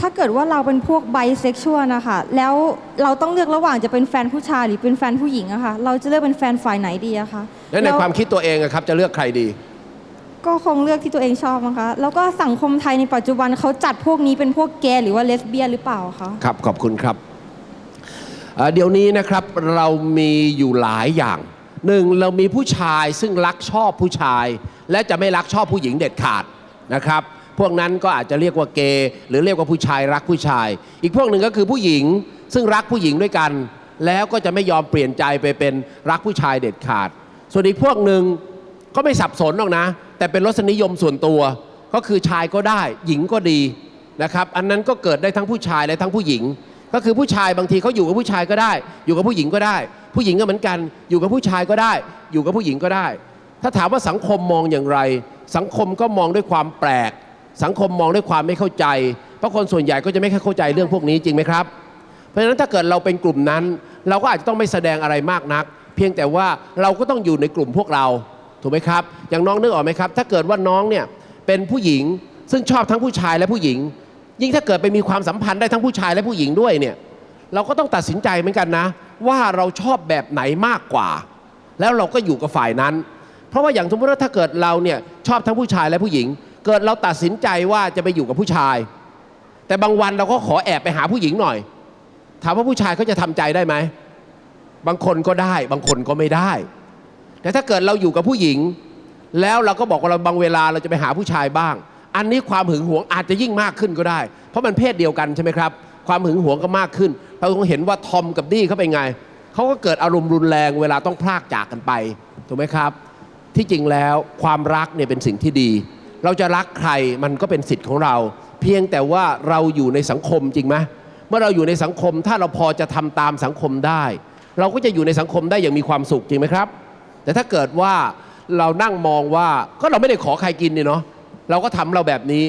ถ้าเกิดว่าเราเป็นพวกไบเซ็กชวลนะคะแล้วเราต้องเลือกระหว่างจะเป็นแฟนผู้ชายหรือเป็นแฟนผู้หญิงอะค่ะเราจะเลือกเป็นแฟนฝ่ายไหนดีอะคะและในแล้วความคิดตัวเองอะครับจะเลือกใครดี ก็คงเลือกที่ตัวเองชอบนะคะแล้วก็สังคมไทยในปัจจุบันเขาจัดพวกนี้เป็นพวกเกย์หรือว่าเลสเบี้ยนหรือเปล่าคะครับขอบคุณครับเอ่อเดี๋ยวนี้นะครับเรามีอยู่หลายอย่างหนึ่งเรามีผู้ชายซึ่งรักชอบผู้ชาย และจะไม่รักชอบผู้หญิงเด็ดขาดนะครับ พวกนั้นก็อาจจะเรียกว่าเกย์หรือเรียกว่าผู้ชายรักผู้ชาย อีกพวกหนึ่งก็คือผู้หญิงซึ่งรักผู้หญิงด้วยกัน แล้วก็จะไม่ยอมเปลี่ยนใจไปเป็นรักผู้ชายเด็ดขาด ส่วนอีกพวกหนึ่งก็ไม่สับสนหรอกนะ แต่เป็นรสนิยมส่วนตัว ก็คือชายก็ได้หญิงก็ดีนะครับอันนั้นก็เกิดได้ทั้งผู้ชายและทั้งผู้หญิง ก็คือผู้ชายบางทีเขาอยู่กับผู้ชายก็ได้ อยู่กับผู้หญิงก็ได้ ผู้หญิงก็เหมือนกัน อยู่กับผู้ชายก็ได้ อยู่กับผู้หญิงก็ได้ ถ้าถามว่าสังคมมองอย่างไร สังคมก็มองด้วยความแปลก สังคมมองด้วยความไม่เข้าใจ เพราะคนส่วนใหญ่ก็จะไม่ค่อยเข้าใจเรื่องพวกนี้จริงไหมครับ เพราะฉะนั้นถ้าเกิดเราเป็นกลุ่มนั้น เราก็อาจจะต้องไม่แสดงอะไรมากนัก เพียงแต่ว่าเราก็ต้องอยู่ในกลุ่มพวกเราถูกไหมครับ อย่างน้องนึกออกไหมครับ ถ้าเกิดว่าน้องเนี่ยเป็นผู้หญิงซึ่งชอบทั้งผู้ชายและผู้หญิง ยิ่งถ้าเกิดไปมีความสัมพันธ์ได้ทั้งผู้ชายและผู้หญิงด้วยเนี่ยเราก็ต้องตัดสินใจเหมือนกันนะ ว่าเราชอบแบบไหนมากกว่า แล้วเราก็อยู่กับฝ่ายนั้น เพราะว่าอย่างสมมติว่าถ้าเกิดเราเนี่ยชอบทั้งผู้ชายและผู้หญิง เกิดเราตัดสินใจว่าจะไปอยู่กับผู้ชาย แต่บางวันเราก็ขอแอบไปหาผู้หญิงหน่อย ถามว่าผู้ชายเขาจะทำใจได้ไหม บางคนก็ได้ บางคนก็ไม่ได้ แต่ถ้าเกิดเราอยู่กับผู้หญิง แล้วเราก็บอกว่าเราบางเวลาเราจะไปหาผู้ชายบ้าง อันนี้ความหึงหวงอาจจะยิ่งมากขึ้นก็ได้ เพราะมันเพศเดียวกันใช่ไหมครับ ความหึงหวงก็มากขึ้น เราคงเห็นว่าทอมกับดี้เขาเป็นไง เขาก็เกิดอารมณ์รุนแรงเวลาต้องพลากจากกันไป ถูกไหมครับ ที่จริงแล้วความรักเนี่ยเป็นสิ่งที่ดี เราจะรักใครมันก็เป็นสิทธิ์ของเรา เพียงแต่ว่าเราอยู่ในสังคมจริงไหมเมื่อเราอยู่ในสังคมถ้าเราพอจะทำตามสังคมได้ เราก็จะอยู่ในสังคมได้อย่างมีความสุขจริงไหมครับ แต่ถ้าเกิดว่าเรานั่งมองว่าก็เราไม่ได้ขอใครกินเนี่ยเนาะเราก็ทำเราแบบนี้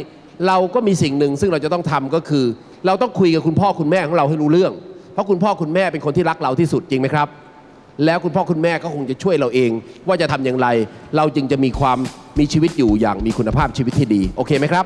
เราก็มีสิ่งหนึ่งซึ่งเราจะต้องทำก็คือ เราต้องคุยกับคุณพ่อคุณแม่ของเราให้รู้เรื่อง เพราะคุณพ่อคุณแม่เป็นคนที่รักเราที่สุดจริงไหมครับ แล้วคุณพ่อคุณแม่ก็คงจะช่วยเราเอง ว่าจะทำอย่างไร เราจึงจะมีความมีชีวิตอยู่อย่างมีคุณภาพชีวิตที่ดี โอเคไหมครับ